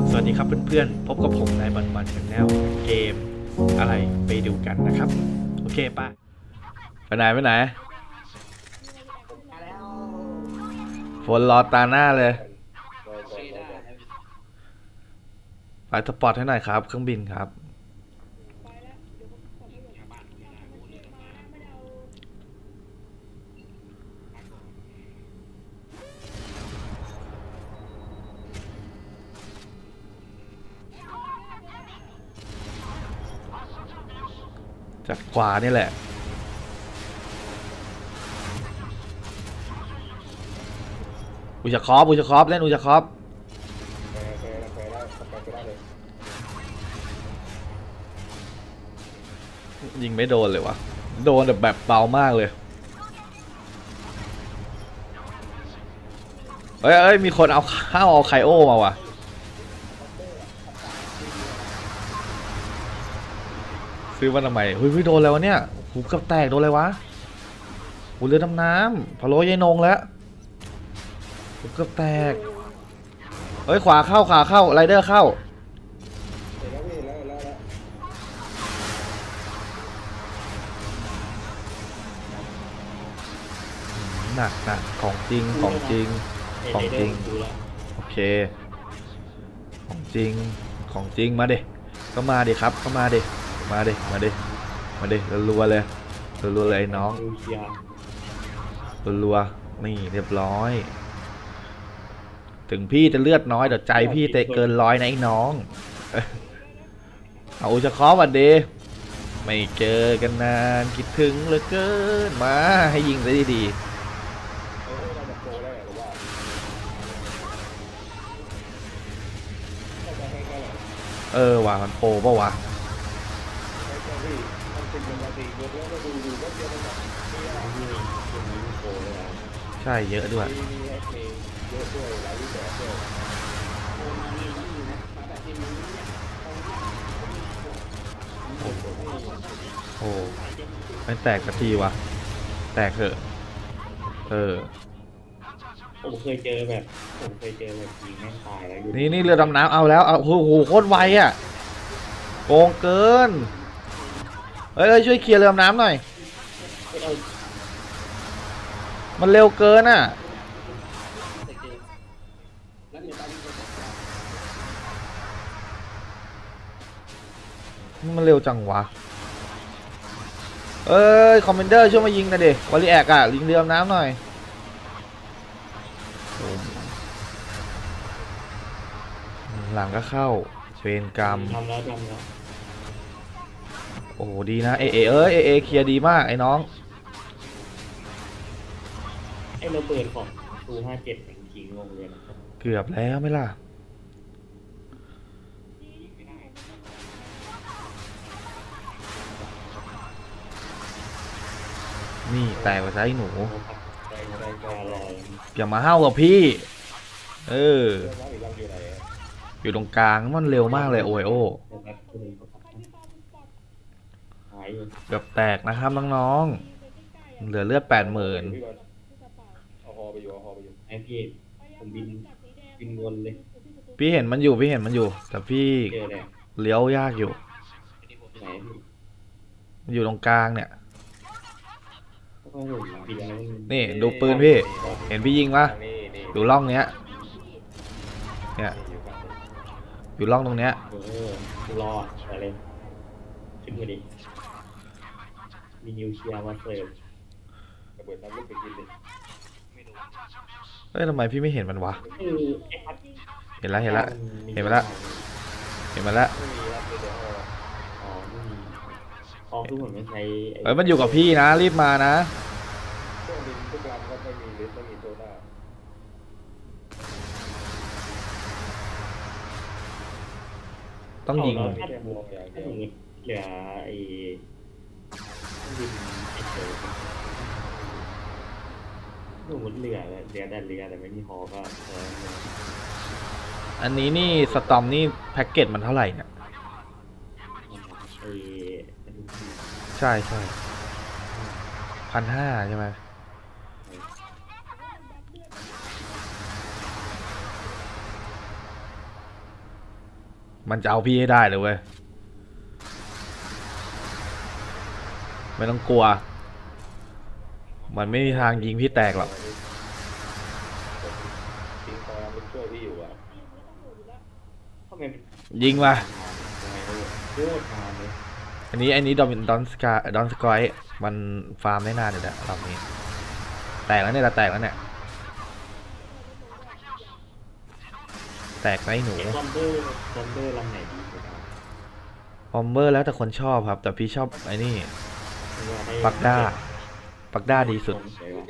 บสวัสดีครับเพื่อนๆ พบกับผมนายบันบันชแนลเกมอะไรไปดูกันนะครับ โอเคป่ะไปไหนไปไหนฝนรอตาหน้าเลยไปสปอร์ตให้หน่อยครับ เครื่องบินครับ จากขวานี่แหละ อุจจาคอบอุจจาคอบเล่นอุจจาคอบยิงไม่โดนเลยวะโดนแบบแบบเบามากเลยเอ้ยเอ้ยมีคนเอาข้าวเอาไคโอมาว่ะ ซื้อมาทำไมเฮ้ยเฮ้ยโดนแล้วเนี่ยหูเกับแตกโดนอะไรวะหูเรือดำน้ำพะโล้ยายนงแล้วหูเกับแตกเฮ้ยขวาเข้าขวาเข้าไรเดอร์เข้าหนักหนักของจริงของจริงของจริงโอเค ของจริงของจริงมาเดิก็มาเดิครับก็มาเดิ มาดิ มาดิ มาดิรัวๆเลยรัวๆเลยน้องรัวๆนี่เรียบร้อย ถึงพี่จะเลือดน้อยแต่ใจพี่เตะเกินร้อยนะไอ้น้อง เอาอุจะคอวันดีไม่เจอกันนานคิดถึงเหลือเกินมาให้ยิงซะดีเออว่ะมันโปรปะวะ ใช่เยอะด้วยโอ้ไม่แตกสักทีวะแตกเถอะ เออ ผมเคยเจอแบบ ผมเคยเจอแบบยิงแม่งตายแล้วอยู่นี่นี่เรือดำน้ำเอาแล้ว เอาโอ้โหโคตรไวอะโกงเกินเฮ้ยเฮ้ยช่วยเคลียร์เรือดำน้ำหน่อย มันเร็วเกินอะ มันเร็วจังวะ เอ้ย คอมเมนเดอร์ช่วยมายิงน่อยดิวอลลีแอกอะยิงเรือดำน้ำหน่อยหลังก็เข้าเวรกรรมทำแล้วทำแล้ว อ้โหดีนะเอเอเอ้ยเอเอเคลียร์ดีมากไอ้น้องไอ้ระเบิดของตูห้าเจ็ดมันยิงงงเลยนะเกือบแล้วไหม่ล่ะนี่แตกไปซะไอ้หนูใจใจกาลอยอย่ามาห้าวกับพี่ เออ อยู่ตรงกลางมันเร็วมากเลยโอไอโอ นะครับคุณหาย อยู่เกือบแตกนะครับน้องๆ เหลือเลือดแปดหมื่นเอาฮอไปอยู่เอาฮอไปอยู่ไอ้พี่ผมบินบินวนเลยพี่เห็นมันอยู่พี่เห็นมันอยู่ แต่พี่เจอเลยเลี้ยวยากอยู่ ไหนพี่มันอยู่ตรงกลางเนี่ย ก็ต้องหุ่นบินแล้วมันนี่ดูปืนพี่ เห็นพี่ยิงปะทางนี้นี่อยู่ร่องเนี้ย เนี่ย อยู่ฝั่งนี้อยู่ร่องตรงเนี้ย เออรอดไปเลยขึ้นมาดิ มีนิวเคลียร์มาเสิร์ฟระเบิดน้ำลูกไปกินเลยเอ้ยทำไมพี่ไม่เห็นมันวะเออไอ้พัดเห็นแล้วเห็นแล้ว เห็นมาแล้วเห็นมันแล้วไม่มีรับเลยเดี๋ยวฮออ๋อไม่มีอ๋อคือผมไม่ใช้เอ้ยมันอยู่กับพี่นะ รีบมานะ เครื่องบินทุกลำก็ไม่มีลิฟต์ไม่มีโซน่าต้องยิงเอามีแล้วแค่มองอย่างเดีถ้ายวสมมติเหลือไอ้ บินไอ้เสือสมมติเหลือเหลือแต่เรือแต่ไม่มีหอก็เอออันนี้นี่สตอมนี่แพ็กเกจมันเท่าไหร่เนี่ย ไอ้ใช่ใช่พันห้าใช่ไหมมันจะเอาพี่ให้ได้เลยเว้ย ไม่ต้องกลัว มันไม่มีทางยิงพี่แตกหรอกทิ้งตอนมันช่วยพี่อยู่อะทำไมมันยิงมาทำไมมันโคตรนานเลยอันนี้อันนี้ดอมดอนสกาดอนสกอยมันฟาร์มได้นานอยู่แล้วรอบนี้ แตกแล้วเนี่ยละแตกแล้วเนี่ย แตกไหมหนูเห็นบอมเบอร์บอมเบอร์ลำไหนดีสุดครับบอมเบอร์แล้วแต่คนชอบครับ แต่พี่ชอบไอ้นี่ไม่ว่าให้ ปักด้า ปักด้าดีสุดผมเฉยว่ะ